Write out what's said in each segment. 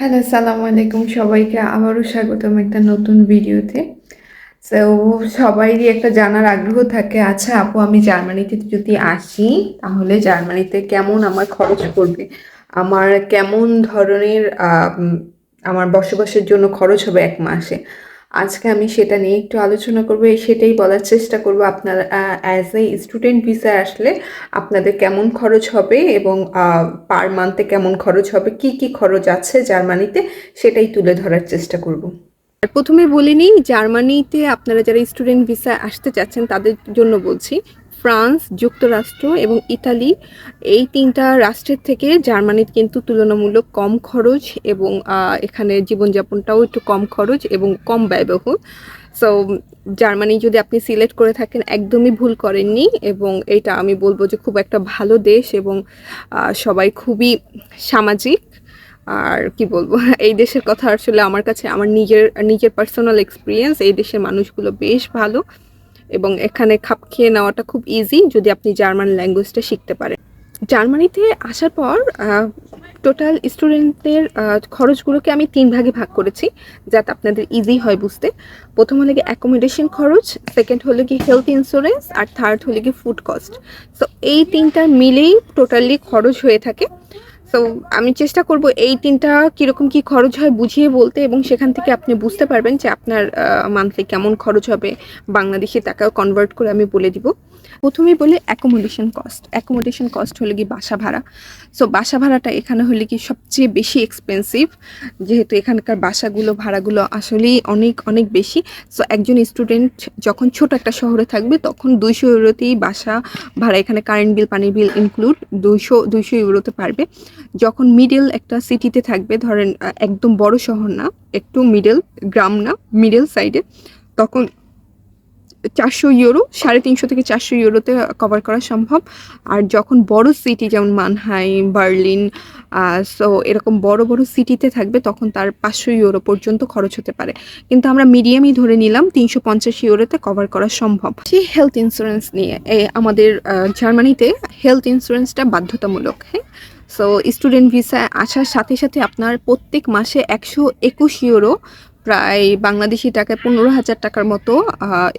Hello আসসালামু আলাইকুম সবাইকে। আবারও স্বাগতম একটা নতুন ভিডিওতে। তো সবাইরই একটা জানার আগ্রহ থাকে আচ্ছা আপু, আমি জার্মানিতে যদি আসি, তাহলে জার্মানিতে কেমন আমার খরচ পড়বে? আমার কেমন ধরনের আমার বসবাসের জন্য খরচ হবে এক মাসে? আজকে আমি সেটা নিয়ে একটু আলোচনা করব সেটাই বলার চেষ্টা করব আপনার অ্যাজ এ স্টুডেন্ট ভিসা আসলে আপনাদের কেমন খরচ হবে এবং পার মান্থে কেমন খরচ হবে, কি কি খরচ আছে জার্মানিতে সেটাই তুলে ধরার চেষ্টা করব। প্রথমে বলে নিই, জার্মানিতে আপনারা যারা স্টুডেন্ট ভিসা আসতে চাচ্ছেন তাদের জন্য বলছি ফ্রান্স, যুক্তরাষ্ট্র এবং ইতালি এই তিনটা রাষ্ট্রের থেকে জার্মানির কিন্তু তুলনামূলক কম খরচ এবং এখানে জীবনযাপনটাও একটু কম খরচ এবং কম ব্যয়বহুল। সো জার্মানি যদি আপনি সিলেক্ট করে থাকেন, একদমই ভুল করেননি এবং এটা আমি বলব যে খুব একটা ভালো দেশ এবং সবাই খুবই সামাজিক। আর কি বলব, এই দেশের কথা আসলে আমার কাছে, আমার নিজের নিজের পার্সোনাল এক্সপিরিয়েন্স এই দেশের মানুষগুলো বেশ ভালো। এবং এখানে খাপ খেয়ে নেওয়াটা খুব ইজি যদি আপনি জার্মান ল্যাঙ্গুয়েজটা শিখতে পারেন। জার্মানিতে আসার পর টোটাল স্টুডেন্টদের খরচগুলোকে আমি তিন ভাগে ভাগ করেছি, যাতে আপনাদের ইজি হয় বুঝতে। প্রথম হলে কি অ্যাকোমোডেশন খরচ সেকেন্ড হলো কি হেলথ ইন্স্যুরেন্স আর থার্ড হলে কি ফুড কস্ট সো এই তিনটা মিলেই টোটালি খরচ হয়ে থাকে। সো আমি চেষ্টা করব এই তিনটা কীরকম কি খরচ হয় বুঝিয়ে বলতে এবং সেখান থেকে আপনি বুঝতে পারবেন যে আপনার মান্থলি কেমন খরচ হবে। বাংলাদেশি টাকা কনভার্ট করে আমি বলে দিব। প্রথমেই বলি অ্যাকোমোডেশন কস্ট অ্যাকোমোডেশন কস্ট হলে কি বাসা ভাড়া। সো বাসা ভাড়াটা এখানে হলে কি সবচেয়ে বেশি এক্সপেন্সিভ যেহেতু এখানকার বাসাগুলো, ভাড়াগুলো আসলেই অনেক অনেক বেশি। সো একজন স্টুডেন্ট যখন ছোট একটা শহরে থাকবে, তখন দুইশো ইউরোতেই বাসা ভাড়া, এখানে কারেন্ট বিল পানির বিল ইনক্লুড দুইশো দুইশো ইউরোতে পারবে। যখন মিডল একটা সিটিতে থাকবে, ধরেন একদম বড় শহর না, একটু মিডল গ্রাম না মিডল সাইডে তখন চারশো ইউরো, সাড়ে তিনশো থেকে চারশো ইউরোতে কভার করা সম্ভব। আর যখন বড় সিটি যেমন মানহাইম বার্লিন সো এরকম বড় বড় সিটিতে থাকবে, তখন তার পাঁচশো ইউরো পর্যন্ত খরচ হতে পারে। কিন্তু আমরা মিডিয়ামই ধরে নিলাম, তিনশো পঞ্চাশ ইউরোতে কভার করা সম্ভব। সেই হেলথ ইন্স্যুরেন্স নিয়ে আমাদের জার্মানিতে হেলথ ইন্স্যুরেন্সটা বাধ্যতামূলক হ্যাঁ? সো স্টুডেন্ট ভিসা আসার সাথে সাথে আপনার প্রত্যেক মাসে একশো একুশ ইউরো প্রায় বাংলাদেশি টাকায় পনেরো হাজার টাকার মতো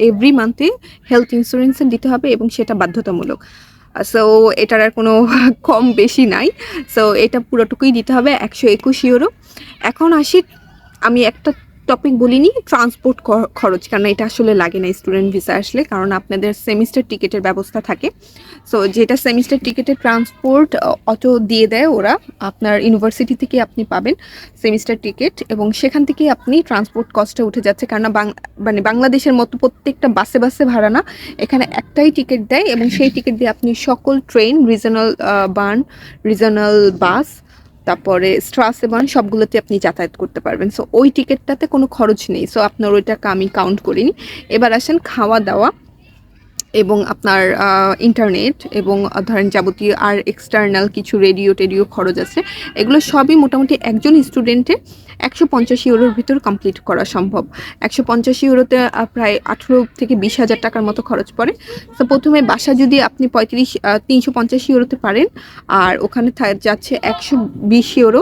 এভরি মান্থে হেলথ ইন্স্যুরেন্স দিতে হবে এবং সেটা বাধ্যতামূলক। সো এটার আর কোনো কম বেশি নাই। সো এটা পুরোটুকুই দিতে হবে, একশো একুশ ইউরো এখন আসি, আমি একটা টপিক বলিনি ট্রান্সপোর্ট খরচ কারণ এটা আসলে লাগে না স্টুডেন্ট ভিসা আসলে, কারণ আপনাদের সেমিস্টার টিকিটের ব্যবস্থা থাকে। সো যেটা সেমিস্টার টিকিটের ট্রান্সপোর্ট অটো দিয়ে দেয় ওরা, আপনার ইউনিভার্সিটি থেকে আপনি পাবেন সেমিস্টার টিকিট এবং সেখান থেকে আপনি ট্রান্সপোর্ট কস্টটা উঠে যাচ্ছে কারণ মানে বাংলাদেশের মতো প্রত্যেকটা বাসে বাসে ভাড়া না, এখানে একটাই টিকিট দেয় এবং সেই টিকিট দিয়ে আপনি সকল ট্রেন রিজনাল বার্ন রিজনাল বাস তারপরে স্ট্রাস এবং সবগুলোতে আপনি যাতায়াত করতে পারবেন। সো ওই টিকিটটাতে কোনো খরচ নেই। সো আপনার ওই টাকা আমি কাউন্ট করিনি। এবার আসেন খাওয়া দাওয়া এবং আপনার ইন্টারনেট এবং ধরেন যাবতীয় আর এক্সটার্নাল কিছু রেডিও টেডিও খরচ আছে। এগুলো সবই মোটামুটি একজন স্টুডেন্টের একশো পঞ্চাশ ইউরোর ভিতর কমপ্লিট করা সম্ভব। একশো পঞ্চাশ ইউরোতে প্রায় আঠেরো থেকে বিশ হাজার টাকার মতো খরচ পড়ে। তো প্রথমে বাসা যদি আপনি পঁয়ত্রিশ তিনশো পঞ্চাশ ইউরোতে পারেন, আর ওখানে যাচ্ছে একশো বিশ ইউরো।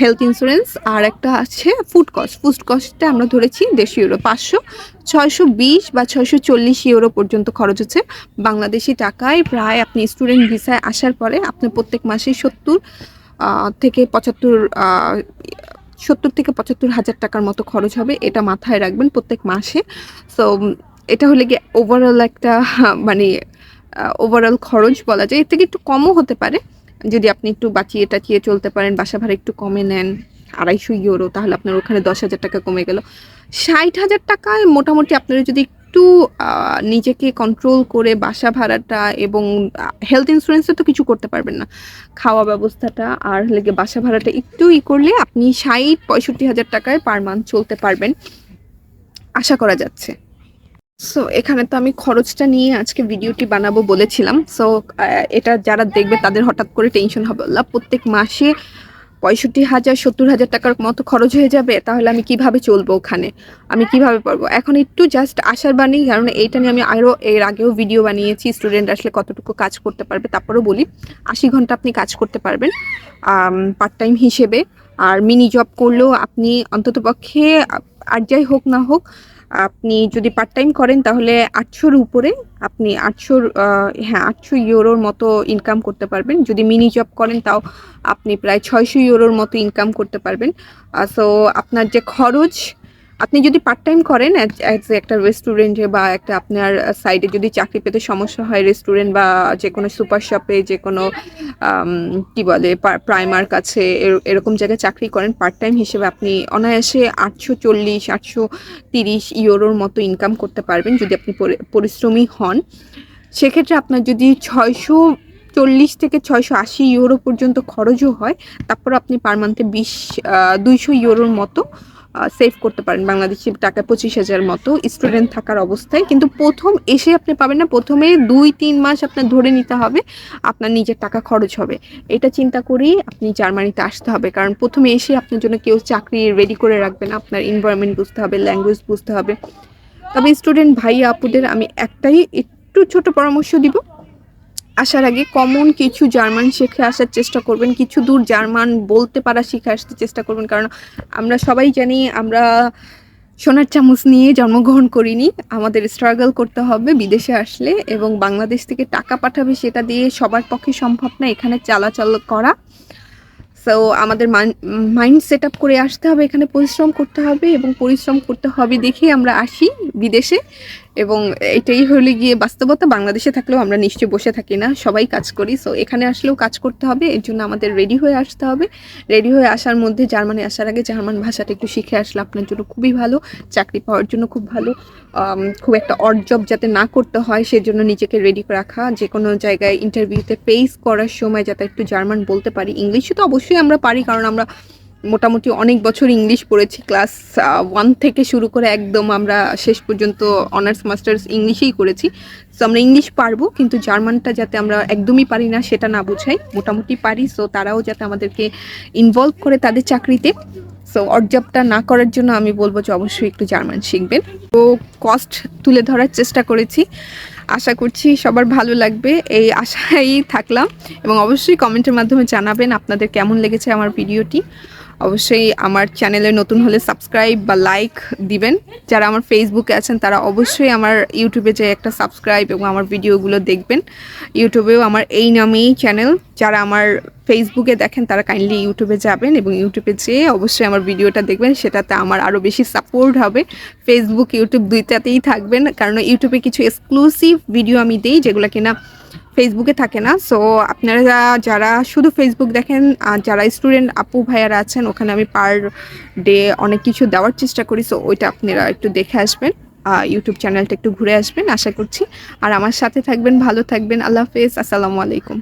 হেলথ ইন্স্যুরেন্স আর একটা আছে ফুড কস্ট ফুড কস্টটা আমরা ধরেছি দেড়শো ইউরো পাঁচশো, ছয়শো বিশ বা ছয়শো চল্লিশ ইউরো পর্যন্ত খরচ হচ্ছে বাংলাদেশি টাকায়। প্রায় আপনি স্টুডেন্ট ভিসায় আসার পরে আপনার প্রত্যেক মাসে সত্তর থেকে পঁচাত্তর সত্তর থেকে পঁচাত্তর হাজার টাকার মতো খরচ হবে, এটা মাথায় রাখবেন প্রত্যেক মাসে। সো এটা হলে গিয়ে ওভারঅল একটা মানে ওভারঅল খরচ বলা যায়। এর থেকে একটু কমও হতে পারে। যদি আপনি একটু বাঁচিয়ে টাচিয়ে চলতে পারেন, বাসা ভাড়া একটু কমে নেন, আড়াইশো ইউরো, তাহলে আপনার ওখানে দশ হাজার টাকা কমে গেল। ষাট হাজার টাকায় মোটামুটি আপনারা যদি একটু নিজেকে কন্ট্রোল করে বাসা ভাড়াটা এবং হেলথ ইন্স্যুরেন্সে তো কিছু করতে পারবেন না। খাওয়া ব্যবস্থাটা আর লেগে বাসা ভাড়াটা একটু ই করলে আপনি ষাট পঁয়ষট্টি হাজার টাকায় পার মান্থ চলতে পারবেন। আশা করা যাচ্ছে। সো এখানে তো আমি খরচটা নিয়ে আজকে ভিডিওটি বানাবো বলেছিলাম। সো এটা যারা দেখবে তাদের হঠাৎ করে টেনশন হবে। আল্লাহ, প্রত্যেক মাসে পঁয়ষট্টি হাজার, সত্তর হাজার টাকার মতো খরচ হয়ে যাবে, তাহলে আমি কীভাবে চলবো ওখানে? আমি কীভাবে পারব এখন একটু জাস্ট আশার বাণী, কারণ এইটা নিয়ে আমি আরও এর আগেও ভিডিও বানিয়েছি। স্টুডেন্ট আসলে কতটুকু কাজ করতে পারবে তারপরেও বলি। আশি ঘণ্টা আপনি কাজ করতে পারবেন পার্ট টাইম হিসেবে। আর মিনি জব করলেও আপনি অন্ততপক্ষে, আর যাই হোক না হোক আপনি যদি পার্ট টাইম করেন, তাহলে আটশোর উপরে আপনি আটশোর হ্যাঁ আটশো ইউরোর মতো ইনকাম করতে পারবেন। যদি মিনি জব করেন, তাও আপনি প্রায় ছয়শো ইউরোর মতো ইনকাম করতে পারবেন। সো আপনার যে খরচ আপনি যদি পার্ট টাইম করেন একটা রেস্টুরেন্টে বা একটা আপনার সাইডে যদি চাকরি পেতে সমস্যা হয় রেস্টুরেন্ট বা যে কোনো সুপার শপে যে কোনো কি বলে প্রাইমার কাছে এর- এরকম জায়গায় চাকরি করেন পার্ট টাইম হিসেবে আপনি অনায়াসে আটশো চল্লিশ, আটশো তিরিশ ইউরোর মতো ইনকাম করতে পারবেন যদি আপনি পরিশ্রমী হন। সেক্ষেত্রে আপনার যদি ছয়শো চল্লিশ থেকে ছয়শো আশি ইউরো পর্যন্ত খরচও হয়, তারপর আপনি পার মান্থে বিশ দুইশো ইউরোর মতো সেভ করতে পারেন বাংলাদেশি টাকা পঁচিশ হাজার মতো স্টুডেন্ট থাকার অবস্থায়। কিন্তু প্রথম এসে আপনি পাবেন না, প্রথমে দুই, তিন মাস আপনার ধরে নিতে হবে, আপনার নিজের টাকা খরচ হবে। এটা চিন্তা করেই আপনি জার্মানিতে আসতে হবে, কারণ প্রথমে এসে আপনার জন্য কেউ চাকরি রেডি করে রাখবে না, আপনার এনভায়রনমেন্ট বুঝতে হবে ল্যাঙ্গুয়েজ বুঝতে হবে। তবে স্টুডেন্ট ভাই আপুদের আমি একটাই একটু ছোট পরামর্শ দিব আসার আগে কমন কিছু জার্মান শিখে আসার চেষ্টা করবেন, কিছু দূর জার্মান বলতে পারা শিখে আসতে চেষ্টা করবেন, কারণ আমরা সবাই জানি আমরা সোনার চামচ নিয়ে জন্মগ্রহণ করিনি, আমাদের স্ট্রাগল করতে হবে বিদেশে আসলে এবং বাংলাদেশ থেকে টাকা পাঠাবে সেটা দিয়ে সবার পক্ষে সম্ভব না এখানে চালাচাল করা। সো আমাদের মাইন্ড সেট আপ করে আসতে হবে, এখানে পরিশ্রম করতে হবে এবং পরিশ্রম করতে হবে দেখেই আমরা আসি বিদেশে। এবং এটাই হলে গিয়ে বাস্তবতা, বাংলাদেশে থাকলেও আমরা নিশ্চয়ই বসে থাকি না, সবাই কাজ করি। সো এখানে আসলেও কাজ করতে হবে, এর জন্য আমাদের রেডি হয়ে আসতে হবে। রেডি হয়ে আসার মধ্যে জার্মানি আসার আগে জার্মান ভাষাটা একটু শিখে আসলে আপনার জন্য খুবই ভালো, চাকরি পাওয়ার জন্য খুব ভালো খুব একটা অড জব যাতে না করতে হয়, সেজন্য নিজেকে রেডি রাখা। যে কোনো জায়গায় ইন্টারভিউতে ফেস করার সময় যাতে একটু জার্মান বলতে পারি ইংলিশে তো অবশ্যই আমরা পারি, কারণ আমরা মোটামুটি অনেক বছর ইংলিশ পড়েছি ক্লাস ওয়ান থেকে শুরু করে একদম আমরা শেষ পর্যন্ত অনার্স মাস্টার্স ইংলিশেই করেছি। সো আমরা ইংলিশ পারব, কিন্তু জার্মানটা যাতে আমরা একদমই পারি না, সেটা না বুঝাই। মোটামুটি পারি সো তারাও যাতে আমাদেরকে ইনভলভ করে তাদের চাকরিতে। সো অর্জবটা না করার জন্য আমি বলব যে অবশ্যই একটু জার্মান শিখবেন। তো কস্ট তুলে ধরার চেষ্টা করেছি। আশা করছি সবার ভালো লাগবে, এই আশাই থাকলাম। এবং অবশ্যই কমেন্টের মাধ্যমে জানাবেন আপনাদের কেমন লেগেছে আমার ভিডিওটি অবশ্যই আমার চ্যানেলে নতুন হলে সাবস্ক্রাইব বা লাইক দিবেন। যারা আমার ফেসবুকে আছেন, তারা অবশ্যই আমার ইউটিউবে যে একটা সাবস্ক্রাইব এবং আমার ভিডিওগুলো দেখবেন। ইউটিউবেও আমার এই নামেই চ্যানেল যারা আমার ফেসবুকে দেখেন, তারা কাইন্ডলি ইউটিউবে যাবেন এবং ইউটিউবে যেয়ে অবশ্যই আমার ভিডিওটা দেখবেন। সেটাতে আমার আরও বেশি সাপোর্ট হবে। ফেসবুক ইউটিউব দুইটাতেই থাকবেন। কারণ ইউটিউবে কিছু এক্সক্লুসিভ ভিডিও আমি দিই, যেগুলো কিনা ফেসবুকে থাকে না সো আপনারা যারা শুধু ফেসবুক দেখেন যারা স্টুডেন্ট আপু ভাইয়ারা আছেন, ওখানে আমি পার ডে অনেক কিছু দেওয়ার চেষ্টা করি সো ওইটা আপনারা একটু দেখে আসবেন ইউটিউব চ্যানেলটা একটু ঘুরে আসবেন, আশা করছি। আর আমার সাথে থাকবেন, ভালো থাকবেন, আল্লাহ হাফেজ, আসসালামু আলাইকুম।